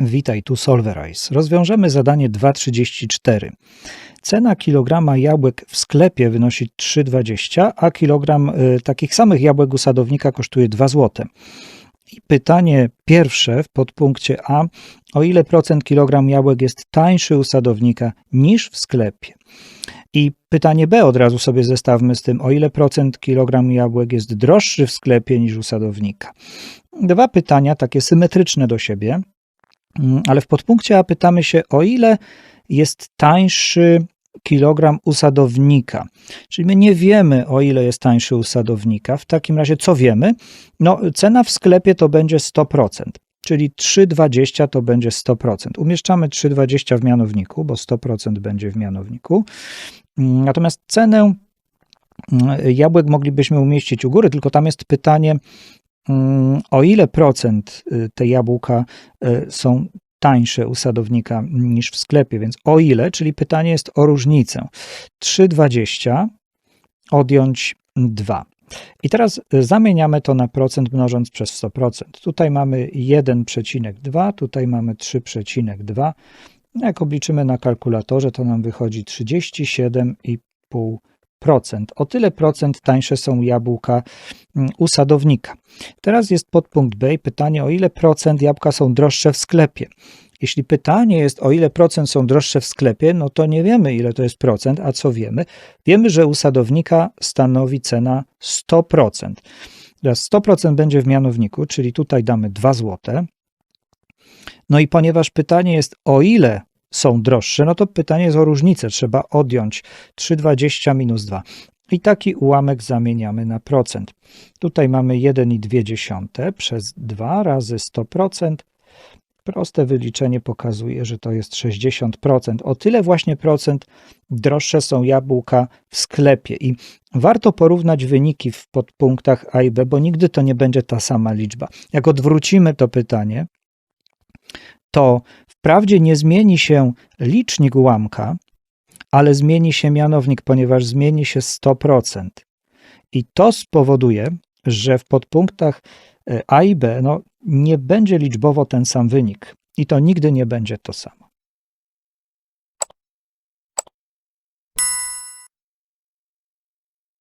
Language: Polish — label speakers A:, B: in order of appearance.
A: Witaj, tu Solverize. Rozwiążemy zadanie 2.34. Cena kilograma jabłek w sklepie wynosi 3,20, a kilogram y, takich samych jabłek u sadownika kosztuje 2 zł. I pytanie pierwsze w podpunkcie A, o ile procent kilogram jabłek jest tańszy u sadownika niż w sklepie? I pytanie B od razu sobie zestawmy z tym, o ile procent kilogram jabłek jest droższy w sklepie niż u sadownika. Dwa pytania takie symetryczne do siebie, ale w podpunkcie A pytamy się, o ile jest tańszy kilogram u sadownika. Czyli my nie wiemy, o ile jest tańszy u sadownika. W takim razie co wiemy? No, cena w sklepie to będzie 100%, czyli 3,20 to będzie 100%. Umieszczamy 3,20 w mianowniku, bo 100% będzie w mianowniku. Mm, Natomiast cenę mm, jabłek moglibyśmy umieścić u góry, tylko tam jest pytanie, Mm, o ile procent y, te jabłka y, są tańsze u sadownika niż w sklepie, więc o ile, czyli pytanie jest o różnicę. 3,20 odjąć 2. I teraz y, zamieniamy to na procent mnożąc przez 100%. Tutaj mamy 1,2, tutaj mamy 3,2. Jak obliczymy na kalkulatorze, to nam wychodzi 37,5%. O tyle procent tańsze są jabłka mm, u sadownika. Teraz jest podpunkt B pytanie, o ile procent jabłka są droższe w sklepie. Jeśli pytanie jest, o ile procent są droższe w sklepie, no to nie wiemy, ile to jest procent, a co wiemy? Wiemy, że u sadownika stanowi cena 100%. Teraz 100% będzie w mianowniku, czyli tutaj damy 2 zł. No i ponieważ pytanie jest, o ile są droższe, no to pytanie jest o różnicę. Trzeba odjąć 3,20 minus 2. I taki ułamek zamieniamy na procent. Tutaj mamy 1,2 przez 2 razy 100%. Proste wyliczenie pokazuje, że to jest 60%. O tyle właśnie procent droższe są jabłka w sklepie. I warto porównać wyniki w podpunktach A i B, bo nigdy to nie będzie ta sama liczba. Jak odwrócimy to pytanie, to wprawdzie nie zmieni się licznik ułamka, ale zmieni się mianownik, ponieważ zmieni się 100%. I to spowoduje, że w podpunktach e, A i B no, nie będzie liczbowo ten sam wynik. I to nigdy nie będzie to samo.